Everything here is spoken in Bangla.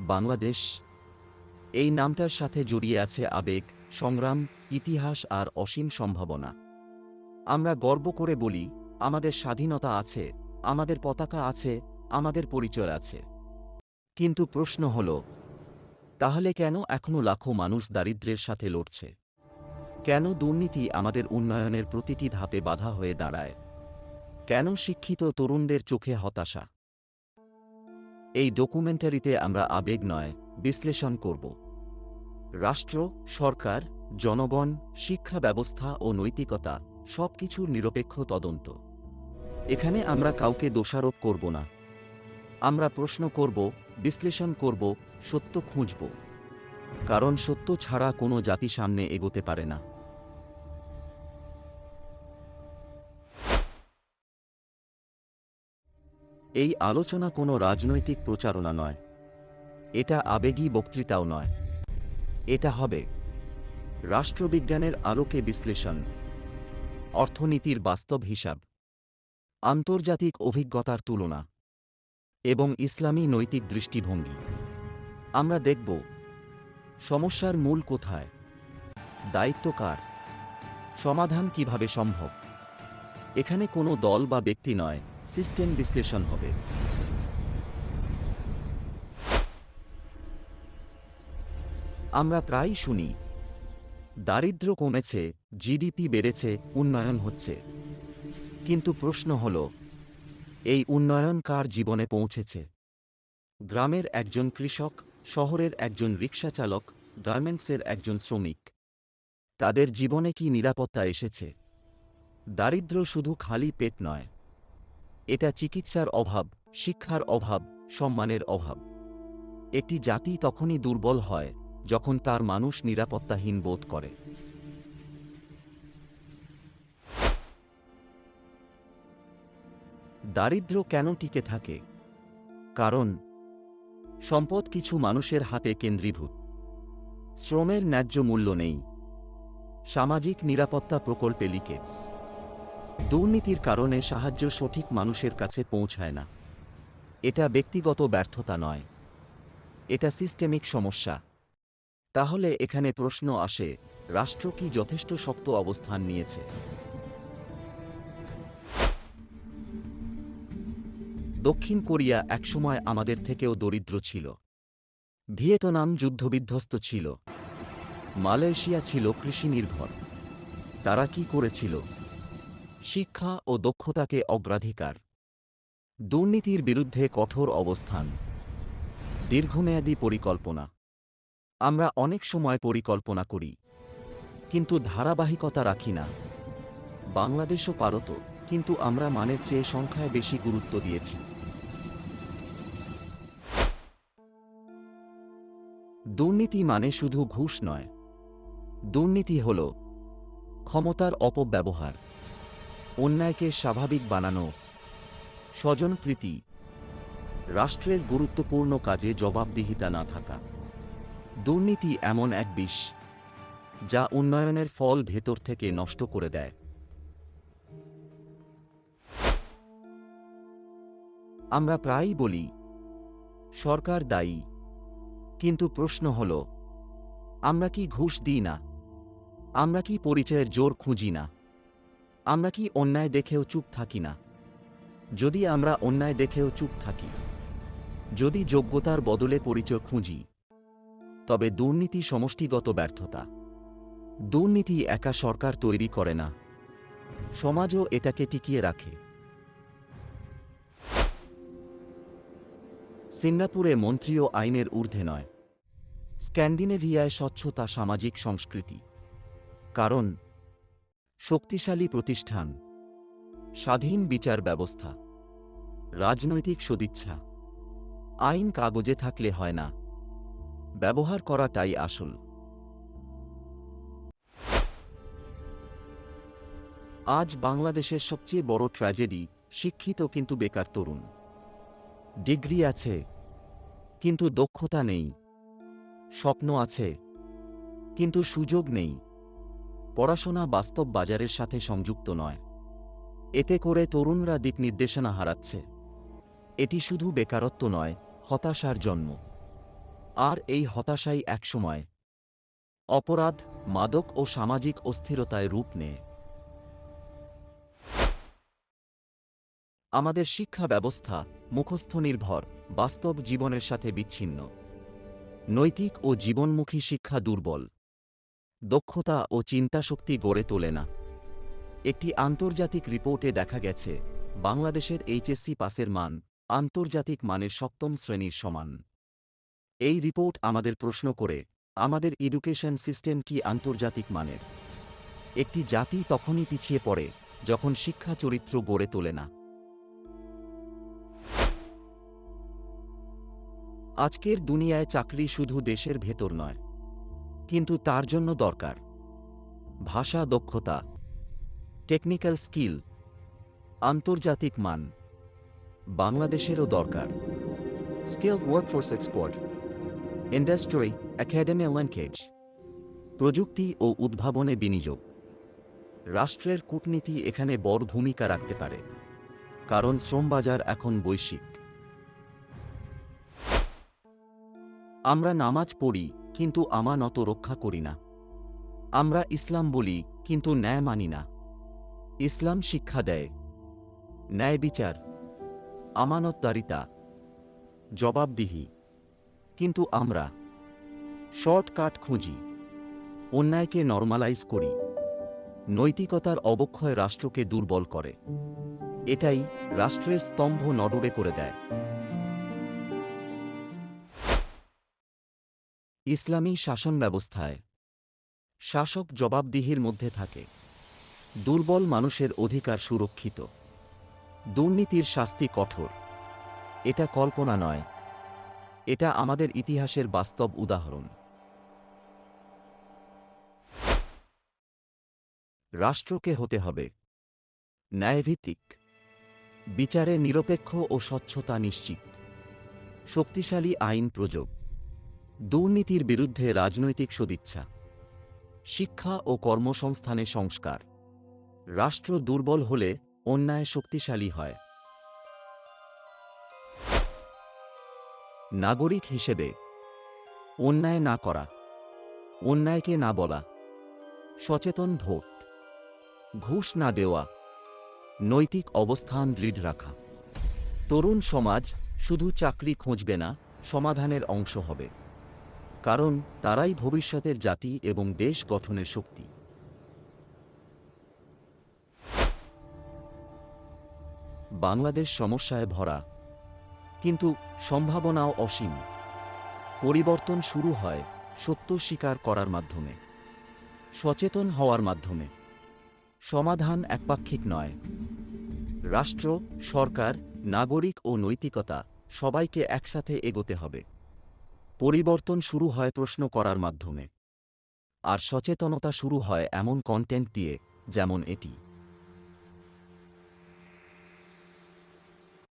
বাংলাদেশ। এই নামটার সাথে জড়িয়ে আছে আবেগ, সংগ্রাম, ইতিহাস আর অসীম সম্ভাবনা। আমরা গর্ব করে বলি, আমাদের স্বাধীনতা আছে, আমাদের পতাকা আছে, আমাদের পরিচয় আছে। কিন্তু প্রশ্ন হল, তাহলে কেন এখনও লাখো মানুষ দারিদ্র্যের সাথে লড়ছে? কেন দুর্নীতি আমাদের উন্নয়নের প্রতিটি ধাপে বাধা হয়ে দাঁড়ায়? কেন শিক্ষিত তরুণদের চোখে হতাশা? এই ডকুমেন্টারিতে আমরা আবেগ নয়, বিশ্লেষণ করব। রাষ্ট্র, সরকার, জনগণ, শিক্ষা ব্যবস্থা ও নৈতিকতা সবকিছুর নিরপেক্ষ তদন্ত। এখানে আমরা কাউকে দোষারোপ করব না। আমরা প্রশ্ন করব, বিশ্লেষণ করব, সত্য খুঁজব। কারণ সত্য ছাড়া কোনো জাতি সামনে এগোতে পারে না। এই আলোচনা কোনো রাজনৈতিক প্রচারণা নয়। এটা আবেগী বক্তৃতাও নয়। এটা হবে রাষ্ট্রবিজ্ঞানের আলোকে বিশ্লেষণ, অর্থনীতির বাস্তব হিসাব, আন্তর্জাতিক অভিজ্ঞতার তুলনা এবং ইসলামী নৈতিক দৃষ্টিভঙ্গি। আমরা দেখব সমস্যার মূল কোথায়, দায়িত্ব কার, সমাধান কীভাবে সম্ভব। এখানে কোনো দল বা ব্যক্তি নয়। সিস্টেম বিশ্লেষণ হবে। আমরা প্রায়ই শুনি, দারিদ্র্য কমেছে, জিডিপি বেড়েছে, উন্নয়ন হচ্ছে। কিন্তু প্রশ্ন হল, এই উন্নয়ন কার জীবনে পৌঁছেছে? গ্রামের একজন কৃষক, শহরের একজন রিক্সা চালক গার্মেন্টসের একজন শ্রমিক। তাদের জীবনে কি নিরাপত্তা এসেছে? দারিদ্র্য শুধু খালি পেট নয় এটা চিকিৎসার অভাব, শিক্ষার অভাব, সম্মানের অভাব। একটি জাতি তখনই দুর্বল হয়, যখন তার মানুষ নিরাপত্তাহীন বোধ করে। দারিদ্র্য কেন টিকে থাকে? কারণ, সম্পদ কিছু মানুষের হাতে কেন্দ্রীভূত। শ্রমের ন্যায্য মূল্য নেই। সামাজিক নিরাপত্তা প্রকল্পে লিকেজ। দুর্নীতির কারণে সাহায্য সঠিক মানুষের কাছে পৌঁছায় না। এটা ব্যক্তিগত ব্যর্থতা নয়। এটা সিস্টেমিক সমস্যা। তাহলে এখানে প্রশ্ন আসে, রাষ্ট্র কি যথেষ্ট শক্ত অবস্থান নিয়েছে? দক্ষিণ কোরিয়া একসময় আমাদের থেকেও দরিদ্র ছিল। ভিয়েতনাম যুদ্ধবিধ্বস্ত ছিল। মালয়েশিয়া ছিল কৃষি নির্ভর তারা কি করেছিল? শিক্ষা ও দক্ষতাকে অগ্রাধিকার। দুর্নীতির বিরুদ্ধে কঠোর অবস্থান। দীর্ঘমেয়াদী পরিকল্পনা। আমরা অনেক সময় পরিকল্পনা করি, কিন্তু ধারাবাহিকতা রাখি না। বাংলাদেশও পারত, কিন্তু আমরা মানের চেয়ে সংখ্যায় বেশি গুরুত্ব দিয়েছি। দুর্নীতি মানে শুধু ঘুষ নয়। দুর্নীতি হল ক্ষমতার অপব্যবহার। অন্যায়কে স্বাভাবিক বানানো। স্বজনপ্রীতি রাষ্ট্রের গুরুত্বপূর্ণ কাজে জবাবদিহিতা না থাকা। দুর্নীতি এমন এক বিষ, যা উন্নয়নের ফল ভেতর থেকে নষ্ট করে দেয়। আমরা প্রায়ই বলি, সরকার দায়ী। কিন্তু প্রশ্ন হল, আমরা কি ঘুষ দিই না? আমরা কি পরিচয়ের জোর খুঁজি না? আমরা কি অন্যায় দেখেও চুপ থাকি না? যদি আমরা অন্যায় দেখেও চুপ থাকি, যদি যোগ্যতার বদলে পরিচয় খুঁজি, তবে দুর্নীতি সমষ্টিগত ব্যর্থতা। দুর্নীতি একা সরকার তৈরি করে না, সমাজও এটাকে টিকিয়ে রাখে। সিঙ্গাপুরে মন্ত্রীও আইনের ঊর্ধ্বে নয়। স্ক্যান্ডিনেভিয়ায় স্বচ্ছতা সামাজিক সংস্কৃতি। কারণ শক্তিশালী প্রতিষ্ঠান। স্বাধীন বিচার ব্যবস্থা। রাজনৈতিক সদিচ্ছা। আইন কাগজে থাকলে হয় না। ব্যবহার করাটাই আসল। আজ বাংলাদেশের সবচেয়ে বড় ট্র্যাজেডি, শিক্ষিত কিন্তু বেকার তরুণ। ডিগ্রি আছে, কিন্তু দক্ষতা নেই। স্বপ্ন আছে, কিন্তু সুযোগ নেই। পড়াশোনা বাস্তব বাজারের সাথে সংযুক্ত নয়। এতে করে তরুণরা দিক নির্দেশনা হারাচ্ছে। এটি শুধু বেকারত্ব নয়, হতাশার জন্ম। আর এই হতাশাই একসময় অপরাধ, মাদক ও সামাজিক অস্থিরতায় রূপ নেয়। আমাদের শিক্ষা ব্যবস্থা মুখস্থ নির্ভর, বাস্তব জীবনের সাথে বিচ্ছিন্ন। নৈতিক ও জীবনমুখী শিক্ষা দুর্বল। দক্ষতা ও চিন্তাশক্তি গড়ে তোলে না। একটি আন্তর্জাতিক রিপোর্টে দেখা গেছে, বাংলাদেশের এইচএসসি পাসের মান আন্তর্জাতিক মানের সপ্তম শ্রেণির সমান। এই রিপোর্ট আমাদের প্রশ্ন করে, আমাদের এডুকেশন সিস্টেম কি আন্তর্জাতিক মানের? একটি জাতি তখনই পিছিয়ে পড়ে, যখন শিক্ষা চরিত্র গড়ে তোলে না। আজকের দুনিয়ায় চাকরি শুধু দেশের ভেতর নয় কিন্তু তার জন্য দরকার। ভাষা দক্ষতা টেকনিক্যাল স্কিল আন্তর্জাতিক মান বাংলাদেশেরও দরকার। Skill workforce export industry academy linkage প্রযুক্তি ও উদ্ভাবনে বিনিয়োগ। রাষ্ট্রের কূটনীতি এখানে বড় ভূমিকা রাখতে পারে, কারণ শ্রমবাজার এখন বৈশ্বিক। আমরা নামাজ পড়ি কিন্তু আমানত রক্ষা করি না। আমরা ইসলাম বলি, কিন্তু ন্যায় মানি না। ইসলাম শিক্ষা দেয়। ন্যায় বিচার। আমানতদারিতা। জবাবদিহি। কিন্তু আমরা শর্টকাট খুঁজি। অন্যায়কে নর্মালাইজ করি। নৈতিকতার অবক্ষয় রাষ্ট্রকে দুর্বল করে। এটাই রাষ্ট্রের স্তম্ভ নডবে করে দেয়। ইসলামী শাসন ব্যবস্থায়। শাসক জবাবদিহির মধ্যে থাকে। দুর্বল মানুষের অধিকার সুরক্ষিত। দুর্নীতির শাস্তি কঠোর। এটা কল্পনা নয়। এটা আমাদের ইতিহাসের বাস্তব উদাহরণ। রাষ্ট্রকে হতে হবে। ন্যায়ভিত্তিক। বিচারে নিরপেক্ষ ও স্বচ্ছতা নিশ্চিত। শক্তিশালী আইন প্রযোগ। দুর্নীতির বিরুদ্ধে রাজনৈতিক সদিচ্ছা। শিক্ষা ও কর্মসংস্থানে সংস্কার। রাষ্ট্র দুর্বল হলে অন্যায় শক্তিশালী হয়। নাগরিক হিসেবে অন্যায় না করা, অন্যায়কে না বলা, সচেতন ভোট, ঘুষ না দেওয়া, নৈতিক অবস্থান দৃঢ় রাখা। তরুণ সমাজ শুধু চাকরি খুঁজবে না, সমাধানের অংশ হবে। কারণ তারাই ভবিষ্যতের জাতি এবং দেশ গঠনের শক্তি। বাংলাদেশ সমস্যায় ভরা। কিন্তু সম্ভাবনাও অসীম। পরিবর্তন শুরু হয় সত্য স্বীকার করার মাধ্যমে। সচেতন হওয়ার মাধ্যমে। সমাধান একপাক্ষিক নয়। রাষ্ট্র, সরকার, নাগরিক ও নৈতিকতা সবাইকে একসাথে এগোতে হবে। পরিবর্তন শুরু হয় প্রশ্ন করার মাধ্যমে। আর সচেতনতা শুরু হয় এমন কন্টেন্ট দিয়ে, যেমন এটি।